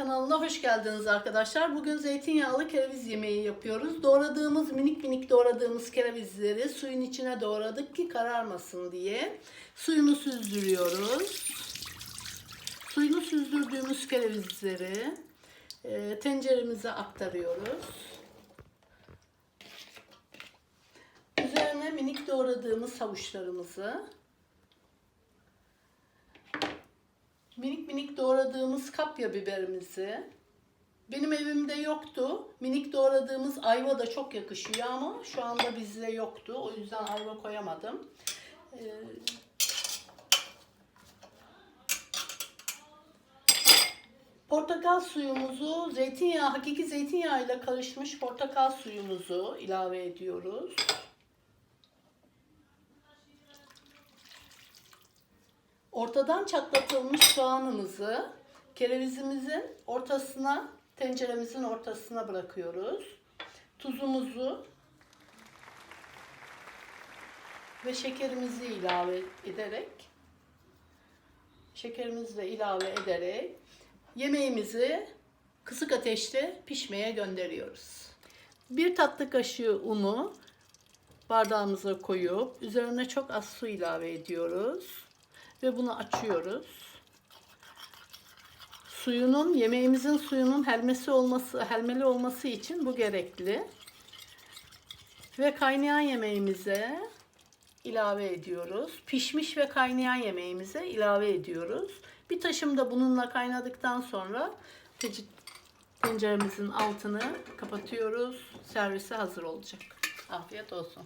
kanalına hoş geldiniz arkadaşlar. Bugün zeytinyağlı kereviz yemeği yapıyoruz. Doğradığımız minik minik doğradığımız kerevizleri suyun içine doğradık ki kararmasın diye. Suyunu süzdürüyoruz. Suyunu süzdürdüğümüz kerevizleri e, tenceremize aktarıyoruz. Üzerine minik doğradığımız havuçlarımızı minik minik doğradığımız kapya biberimizi benim evimde yoktu. Minik doğradığımız ayva da çok yakışıyor ama şu anda bizde yoktu. O yüzden ayva koyamadım. Ee, Portakal suyumuzu, zeytinyağı, hakiki zeytinyağı ile karışmış portakal suyumuzu ilave ediyoruz. Ortadan çatlatılmış soğanımızı kerevizimizin ortasına, tenceremizin ortasına bırakıyoruz. Tuzumuzu ve şekerimizi ilave ederek şekerimizi de ilave ederek yemeğimizi kısık ateşte pişmeye gönderiyoruz. Bir tatlı kaşığı unu bardağımıza koyup üzerine çok az su ilave ediyoruz ve bunu açıyoruz. Suyunun, yemeğimizin suyunun helmesi olması, helmeli olması için bu gerekli. Ve kaynayan yemeğimize ilave ediyoruz. Pişmiş ve kaynayan yemeğimize ilave ediyoruz. Bir taşım da bununla kaynadıktan sonra tenceremizin altını kapatıyoruz. Servise hazır olacak. Afiyet olsun.